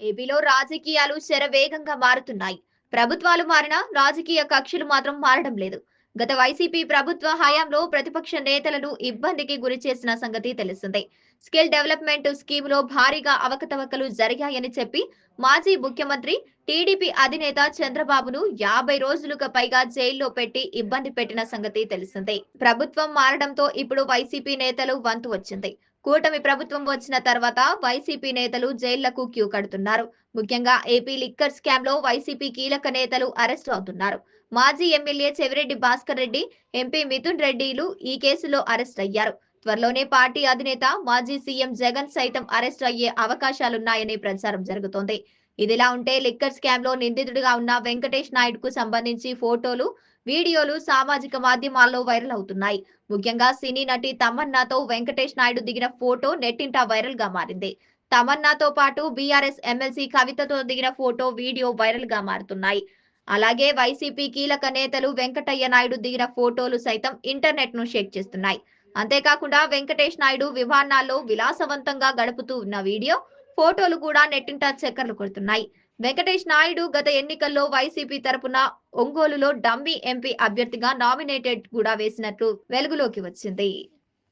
ఏపీలో రాజకీయాలు శరవేగంగా మారుతున్నాయి. ప్రభుత్వాలు మారినా రాజకీయ కక్షలు మాత్రం మారడం లేదు. గత వైసీపీ ప్రభుత్వ హయాంలో ప్రతిపక్ష నేతలను ఇబ్బందికి గురి చేసిన సంగతి తెలిసిందే స్కిల్ డెవలప్మెంట్ స్కీమ్లో భారీగా అవకతవకలు జరిగాయని చెప్పి మాజీ ముఖ్యమంత్రి టీడీపీ అధినేత చంద్రబాబును యాభై రోజులుగా పైగా జైల్లో పెట్టి ఇబ్బంది పెట్టిన సంగతి తెలిసిందే. ప్రభుత్వం మారడంతో ఇప్పుడు వైసీపీ నేతలు వంతు వచ్చింది. కూటమి ప్రభుత్వం వచ్చిన తర్వాత వైసీపీ నేతలు జైళ్ళకు క్యూ కడుతున్నారు. ముఖ్యంగా ఏపీ లిక్కర్ స్కామ్లో వైసీపీ కీలక నేతలు అరెస్టు అవుతున్నారు. మాజీ ఎమ్మెల్యే చెవిరెడ్డి భాస్కర్ రెడ్డి ఎంపీ మిథున్ రెడ్డిలు ఈ కేసులో అరెస్ట్ అయ్యారు. త్వరలోనే పార్టీ అధినేత మాజీ సీఎం జగన్ సైతం అరెస్ట్ అయ్యే అవకాశాలున్నాయని ప్రచారం జరుగుతోంది. ఇదిలా ఉంటే లిక్కర్ స్కామ్లో నిందితుడిగా ఉన్న వెంకటేష్ నాయుడుకు సంబంధించి ఫోటోలు వీడియోలు సామాజిక మాధ్యమాల్లో వైరల్ అవుతున్నాయి. ముఖ్యంగా సినీ నటి తమన్నాతో వెంకటేష్ నాయుడు దిగిన ఫోటో నెట్టింట వైరల్గా మారింది. తమన్నాతో పాటు బీఆర్ఎస్ ఎమ్మెల్సీ కవితతో దిగిన ఫోటో వీడియో వైరల్గా మారుతున్నాయి. అలాగే వైసీపీ కీలక నేతలు వెంకటయ్య నాయుడు దిగిన ఫోటోలు సైతం ఇంటర్నెట్ను షేక్ చేస్తున్నాయి. అంతేకాకుండా వెంకటేష్ నాయుడు విమానాల్లో విలాసవంతంగా గడుపుతూ ఉన్న వీడియో ఫోటోలు కూడా నెట్టింట చక్కర్లు కొడుతున్నాయి. వెంకటేష్ నాయుడు గత ఎన్నికల్లో వైసీపీ తరపున ఒంగోలులో డమ్మీ ఎంపీ అభ్యర్థిగా నామినేటెడ్ కూడా వేసినట్లు వెలుగులోకి వచ్చింది.